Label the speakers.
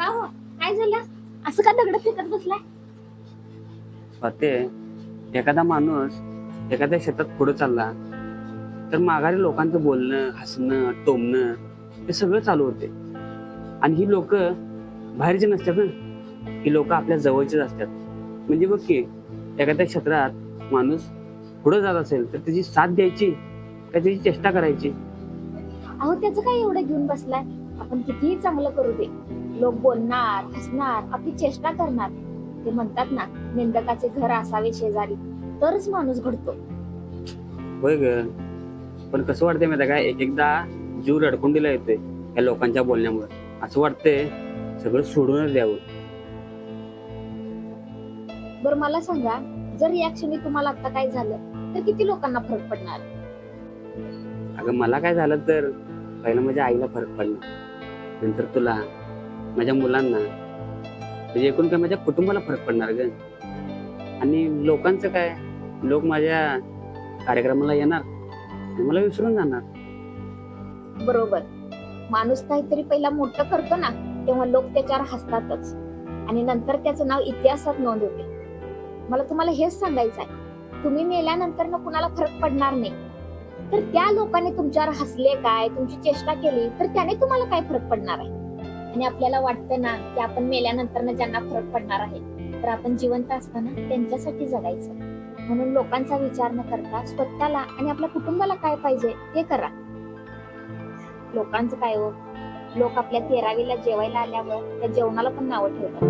Speaker 1: झालं? असं का दगड फेकत बसलाय?
Speaker 2: ते एखादा माणूस एखाद्या शेतात पुढे चालला तर माघारी लोकांचं बोलणं हसणं टोमणं हे सगळं चालू होते. आणि ही लोक बाहेरचे नसतात ना. ही लोक आपल्या जवळचेच असतात. म्हणजे बघ की एखाद्या क्षेत्रात माणूस पुढे जात असेल तर त्याची साथ द्यायची का त्याची चेष्टा करायची?
Speaker 1: अहो त्याचं काय एवढं घेऊन बसलाय? आपण कितीही चांगलं करू दे. लोक बोलणार हसणार आपली चेष्टा करणार. ते म्हणतात ना निंदकाचे घर असावे शेजारी. तरच माणूस घडतो.
Speaker 2: होय ग. पण कसं वाटतंय माहिती काय? एक एकदा जीव रडकुंडीला येतोय या लोकांच्या बोलण्यामुळे. असं वाटतंय सगळं सोडूनच द्यावं.
Speaker 1: बरं मला सांगा जर या क्षणी तुम्हाला आता काय झालं तर किती लोकांना फरक पडणार?
Speaker 2: अगं मला काय झालं तर पहिलं माझ्या आईला फरक पडला. नंतर तुला. माझ्या मुलांना. म्हणजे एकूण काय माझ्या कुटुंबाला फरक पडणार ग. आणि लोकांचं काय? लोक माझ्या कार्यक्रमाला येणार आणि मला विसरून जाणार.
Speaker 1: बरोबर. माणूस काहीतरी पहिला मोठं करतो ना तेव्हा लोक त्याच्यावर हसतातच. आणि नंतर त्याचं नाव इतिहासात नोंद होते. मला तुम्हाला हेच सांगायचं आहे तुम्ही मेल्यानंतर ना कुणाला फरक पडणार नाही. तर त्या लोकांनी तुमच्यावर हसले काय तुमची चेष्टा केली तर त्याने तुम्हाला काय फरक पडणार आहे? आणि आपल्याला वाटतं ना की आपण मेल्यानंतर ना ज्यांना फरक पडणार आहे तर आपण जिवंत असताना त्यांच्यासाठी जगायचं. म्हणून लोकांचा विचार न करता स्वतःला आणि आपल्या कुटुंबाला काय पाहिजे ते करा. लोकांचं काय हो? लोक आपल्या तेरावीला जेवायला आल्यावर त्या जेवणाला पण नावं ठेवतात.